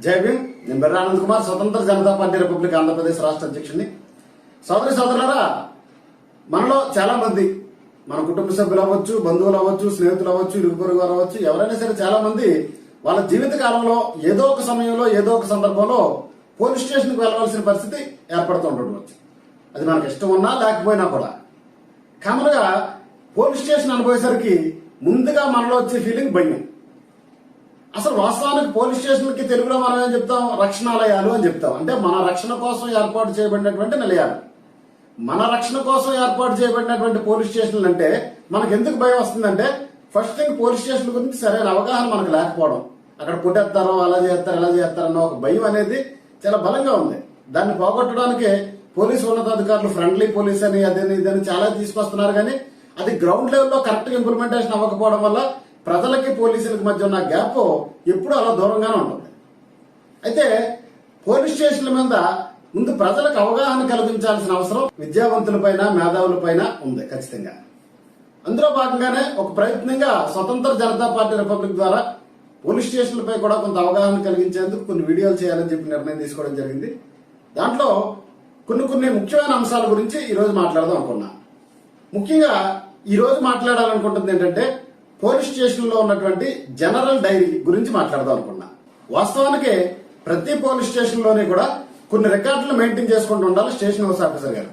జై భీమ్. నేను బెర్ర ఆనంద్ కుమార్ స్వతంత్ర జనతా పార్టీ రిపబ్లిక్ ఆంధ్రప్రదేశ్ రాష్ట్ర అధ్యక్షుడిని. సోదరి సోదరులరా మనలో చాలా మంది మన కుటుంబ సభ్యులు అవ్వచ్చు బంధువులు అవ్వచ్చు స్నేహితులు అవ్వచ్చు ఇరుగు పొరుగు వారు అవ్వచ్చు ఎవరైనా సరే చాలా మంది వాళ్ళ జీవిత కాలంలో ఏదో ఒక సమయంలో ఏదో ఒక సందర్భంలో పోలీస్ స్టేషన్కి వెళ్ళవలసిన పరిస్థితి ఏర్పడుతూ ఉండవచ్చు. అది మనకి ఇష్టం ఉన్నా లేకపోయినా కూడా. కామన్గా పోలీస్ స్టేషన్ అనుభవేసరికి ముందుగా మనలో వచ్చే ఫీలింగ్ భయం. అసలు వాస్తవానికి పోలీస్ స్టేషన్కి తెలుగులో మనం ఏం చెప్తాం? రక్షణాలయాలు అని చెప్తాం. అంటే మన రక్షణ కోసం ఏర్పాటు చేయబడినటువంటి నిలయాలు. మన రక్షణ కోసం ఏర్పాటు చేయబడినటువంటి పోలీస్ స్టేషన్లు అంటే మనకు ఎందుకు భయం వస్తుందంటే ఫస్ట్ థింగ్ పోలీస్ స్టేషన్ గురించి సరైన అవగాహన మనకు లేకపోవడం. అక్కడ పుట్టేస్తారో అలా చేస్తారు ఎలా చేస్తారన్న ఒక భయం అనేది చాలా బలంగా ఉంది. దాన్ని పోగొట్టడానికి పోలీసు ఉన్నతాధికారులు ఫ్రెండ్లీ పోలీస్ అని అదని ఇదని చాలా తీసుకొస్తున్నారు కానీ అది గ్రౌండ్ లెవెల్లో కరెక్ట్ ఇంప్లిమెంటేషన్ అవ్వకపోవడం వల్ల ప్రజలకి పోలీసులకి మధ్య ఉన్న గ్యాప్ ఎప్పుడూ అలా దూరంగానే ఉంటుంది. అయితే పోలీస్ స్టేషన్ల మీద ముందు ప్రజలకు అవగాహన కల్పించాల్సిన అవసరం విద్యావంతులపైన మేధావులపైన ఉంది ఖచ్చితంగా. అందులో భాగంగానే ఒక ప్రయత్నంగా స్వతంత్ర జనతా పార్టీ రిపబ్లిక్ ద్వారా పోలీస్ స్టేషన్లపై కూడా కొంత అవగాహన కలిగించేందుకు కొన్ని వీడియోలు చేయాలని చెప్పి నిర్ణయం తీసుకోవడం జరిగింది. దాంట్లో కొన్ని కొన్ని ముఖ్యమైన అంశాల గురించి ఈ రోజు మాట్లాడదాం అనుకున్నా. ముఖ్యంగా ఈ రోజు మాట్లాడాలనుకుంటుంది ఏంటంటే పోలీస్ స్టేషన్లో ఉన్నటువంటి జనరల్ డైరీ గురించి మాట్లాడదాం అనుకున్నా. వాస్తవానికి ప్రతి పోలీస్ స్టేషన్లోనే కూడా కొన్ని రికార్డులు మెయింటైన్ చేసుకుంటూ ఉండాలి స్టేషన్ హౌస్ ఆఫీసర్ గారు.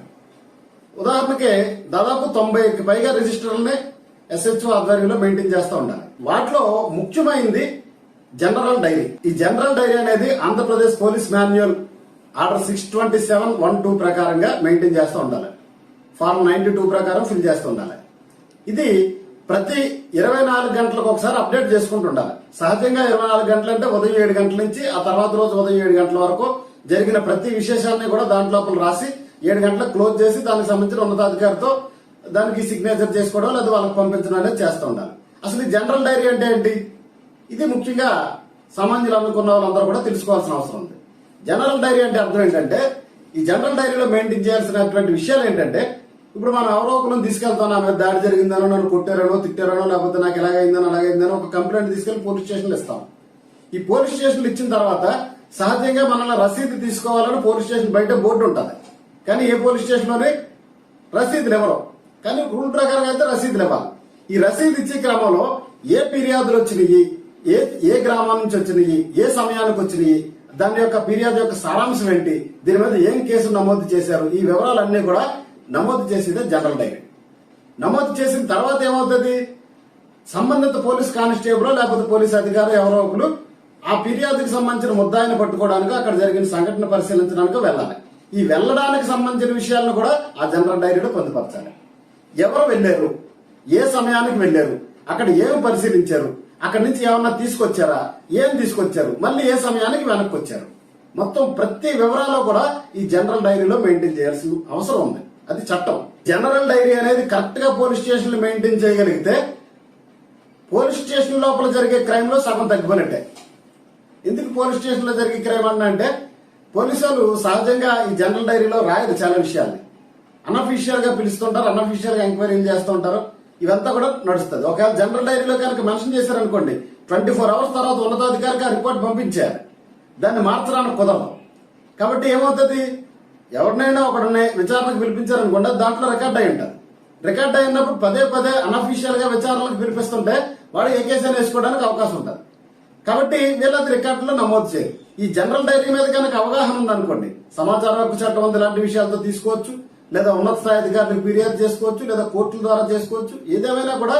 ఉదాహరణకి దాదాపు తొంభైకి పైగా రిజిస్టర్లని ఎస్హెచ్ఓ ఆధ్వర్యంలో మెయింటైన్ చేస్తూ ఉండాలి. వాటిలో ముఖ్యమైనది జనరల్ డైరీ. ఈ జనరల్ డైరీ అనేది Andhra Pradesh police manual order six twenty seven one two ప్రకారంగా మెయింటైన్ చేస్తూ ఉండాలి. ఫార్మ్ నైన్టీ టూ ప్రకారం ఫిల్ చేస్తూ ఉండాలి. ఇది ప్రతి ఇరవై నాలుగు గంటలకు ఒకసారి అప్డేట్ చేసుకుంటుండాలి. సహజంగా ఇరవై నాలుగు గంటలు అంటే ఉదయం ఏడు గంటల నుంచి ఆ తర్వాత రోజు ఉదయం ఏడు గంటల వరకు జరిగిన ప్రతి విశేషాన్ని కూడా దాంట్లో రాసి ఏడు గంటలకు క్లోజ్ చేసి దానికి సంబంధించిన ఉన్నతాధికారితో దానికి సిగ్నేచర్ చేసుకోవడం లేదా వాళ్ళకి పంపించడం అనేది చేస్తూ ఉండాలి. అసలు ఈ జనరల్ డైరీ అంటే ఏంటి? ఇది ముఖ్యంగా సామాన్యులు అనుకున్న వాళ్ళందరూ కూడా తెలుసుకోవాల్సిన అవసరం ఉంది. జనరల్ డైరీ అంటే అర్థం ఏంటంటే ఈ జనరల్ డైరీలో మెయింటైన్ చేయాల్సినటువంటి విషయాలు ఏంటంటే ఇప్పుడు మనం ఎవరో ఒకరిని తీసుకెళ్తాం దాడి జరిగిందనో నన్ను కొట్టారనో తిట్టారనో లేకపోతే నాకు ఎలాగైందనో అలాగైందనో ఒక కంప్లైంట్ తీసుకెళ్ళి పోలీస్ స్టేషన్లు ఇస్తాం. ఈ పోలీస్ స్టేషన్లు ఇచ్చిన తర్వాత సహజంగా మనల్ని రసీదు తీసుకోవాలని పోలీస్ స్టేషన్ బయట బోర్డు ఉంటుంది. కానీ ఏ పోలీస్ స్టేషన్లోనే రసీదులు ఎవరు? కానీ రూల్ ప్రకారం అయితే రసీదులు ఇవ్వాలి. ఈ రసీదు ఇచ్చే క్రమంలో ఏ ఫిర్యాదులు వచ్చినాయి? ఏ ఏ గ్రామం నుంచి వచ్చినాయి? ఏ సమయానికి వచ్చినాయి? దాని యొక్క ఫిర్యాదు యొక్క సారాంశం ఏంటి? దీని మీద ఏం కేసు నమోదు చేశారు? ఈ వివరాలన్నీ కూడా నమోదు చేసేదే జనరల్ డైరీ. నమోదు చేసిన తర్వాత ఏమవుతుంది? సంబంధిత పోలీస్ కానిస్టేబుల్ లేకపోతే పోలీస్ అధికారి ఎవరో ఒకరు ఆ ఫిర్యాదుకి సంబంధించిన ముద్దాయిని పట్టుకోవడానికి అక్కడ జరిగిన సంఘటన పరిశీలించడానికి వెళ్ళాలి. ఈ వెళ్ళడానికి సంబంధించిన విషయాలను కూడా ఆ జనరల్ డైరీలో పొందుపరచాలి. ఎవరు వెళ్ళారు? ఏ సమయానికి వెళ్ళారు? అక్కడ ఏం పరిశీలించారు? అక్కడి నుంచి ఏమన్నా తీసుకొచ్చారా? ఏం తీసుకొచ్చారు? మళ్ళీ ఏ సమయానికి వెనక్కి వచ్చారు? మొత్తం ప్రతి వివరాలు కూడా ఈ జనరల్ డైరీలో మెయింటైన్ చేయాల్సిన అవసరం ఉంది. అది చట్టం. జనరల్ డైరీ అనేది కరెక్ట్గా పోలీస్ స్టేషన్లు మెయింటైన్ చేయగలిగితే పోలీస్ స్టేషన్ లోపల జరిగే క్రైమ్లో సగం తగ్గిపోయినట్టే. ఎందుకు పోలీస్ స్టేషన్లో జరిగే క్రైమ్ అన్నా అంటే పోలీసులు సహజంగా ఈ జనరల్ డైరీలో రాయదు చాలా విషయాల్ని అన్అఫీషియల్గా పిలుస్తుంటారు అన్అఫీషియల్గా ఎంక్వైరీలు చేస్తూ ఉంటారు ఇవంతా కూడా నడుస్తుంది. ఒకవేళ జనరల్ డైరీలో కనుక మెన్షన్ చేశారనుకోండి ట్వంటీ ఫోర్ అవర్స్ తర్వాత ఉన్నతాధికారికి ఆ రిపోర్ట్ పంపించారు. దాన్ని మార్చడానికి కుదరదు. కాబట్టి ఏమవుతుంది? ఎవరినైనా ఒకరిని విచారణకు పిలిపించారనుకోండి దాంట్లో రికార్డ్ అయి ఉంటుంది. రికార్డ్ అయినప్పుడు పదే పదే అన్అఫీషియల్గా విచారణకు పిలిపిస్తుంటే వాడు ఏ వేసుకోవడానికి అవకాశం ఉంటుంది. కాబట్టి వీళ్ళది రికార్డులో నమోదు చేయాలి. ఈ జనరల్ డైరీ మీద కనుక అవగాహన ఉందనుకోండి సమాచార హక్కు చట్టం ఉంది ఇలాంటి విషయాలతో తీసుకోవచ్చు లేదా ఉన్నత స్థాయి అధికారులకు ఫిర్యాదు చేసుకోవచ్చు లేదా కోర్టుల ద్వారా చేసుకోవచ్చు. ఏదేమైనా కూడా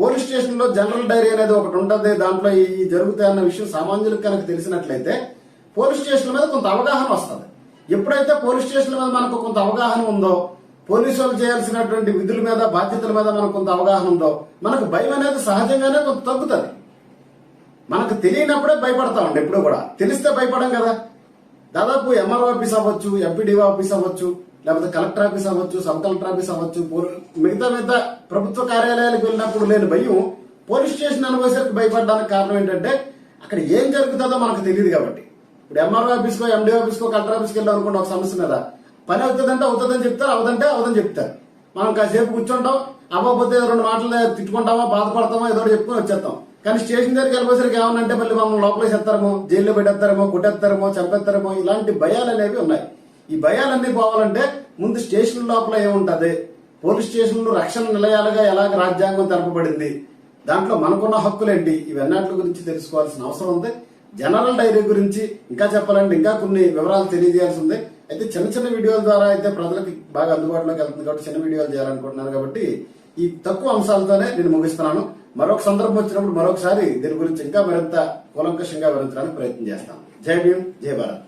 పోలీస్ స్టేషన్లో జనరల్ డైరీ అనేది ఒకటి ఉంటుంది దాంట్లో ఈ జరుగుతాయన్న విషయం సామాన్యులకు కనుక తెలిసినట్లయితే పోలీస్ స్టేషన్ మీద కొంత అవగాహన వస్తుంది. ఎప్పుడైతే పోలీస్ స్టేషన్ మీద మనకు కొంత అవగాహన ఉందో పోలీసులు చేయాల్సినటువంటి విధుల మీద బాధ్యతల మీద మనకు కొంత అవగాహన ఉందో మనకు భయం అనేది సహజంగానే కొంత తగ్గుతుంది. మనకు తెలియనప్పుడే భయపడతా ఉండే ఎప్పుడు కూడా. తెలిస్తే భయపడం కదా. దాదాపు ఎంఆర్ఓ ఆఫీస్ అవ్వచ్చు ఎంపీడీఓ ఆఫీస్ అవ్వచ్చు లేకపోతే కలెక్టర్ ఆఫీస్ అవ్వచ్చు సబ్ కలెక్టర్ ఆఫీస్ అవ్వచ్చు మిగతా మిగతా ప్రభుత్వ కార్యాలయాలకు వెళ్ళినప్పుడు లేని భయం పోలీస్ స్టేషన్ అనుభవేసరికి భయపడడానికి కారణం ఏంటంటే అక్కడ ఏం జరుగుతుందో మనకు తెలియదు కాబట్టి. ఇప్పుడు ఎంఆర్ఓ ఆఫీస్కో ఎండి ఆఫీస్కో కలెక్టర్ ఆఫీస్కి వెళ్ళాం అనుకోండి ఒక సమస్య మీద పని అవుతుందంటే అవుతుందని చెప్తారు అవదంటే అవదని చెప్తారు. మనం కాసేపు కూర్చుంటాం అవ్వకపోతే రెండు మాటలు తిట్టుకుంటామా బాధపడతామా ఏదో ఒకటి చెప్పుకొని వచ్చేస్తాం. కానీ స్టేషన్ దగ్గరికి వెళ్ళిపోసరికి ఏమన్నంటే మళ్ళీ మమ్మల్ని లోపలేసేస్తారేమో జైల్లో పెట్టేస్తారేమో కొట్టేస్తారేమో చంపేస్తారేమో ఇలాంటి భయాలు అనేవి ఉన్నాయి. ఈ భయాలన్నీ పోవాలంటే ముందు స్టేషన్ లోపల ఏముంటది? పోలీస్ స్టేషన్లు రక్షణ నిలయాలుగా ఎలాగ రాజ్యాంగం తెలపబడింది? దాంట్లో మనకున్న హక్కులేంటి? ఇవన్నిటి గురించి తెలుసుకోవాల్సిన అవసరం ఉంది. జనరల్ డైరీ గురించి ఇంకా చెప్పాలంటే ఇంకా కొన్ని వివరాలు తెలియజేయాల్సి ఉంది అయితే చిన్న చిన్న వీడియోల ద్వారా అయితే ప్రజలకి బాగా అందుబాటులోకి వెళ్తుంది కాబట్టి చిన్న వీడియోలు చేయాలనుకుంటున్నాను కాబట్టి ఈ తక్కువ అంశాలతోనే నేను ముగిస్తున్నాను. మరొక సందర్భం వచ్చినప్పుడు మరొకసారి దీని గురించి ఇంకా మరింత కూలంకషంగా వివరించడానికి ప్రయత్నం చేస్తాను జై భీమ్ జై భారత్.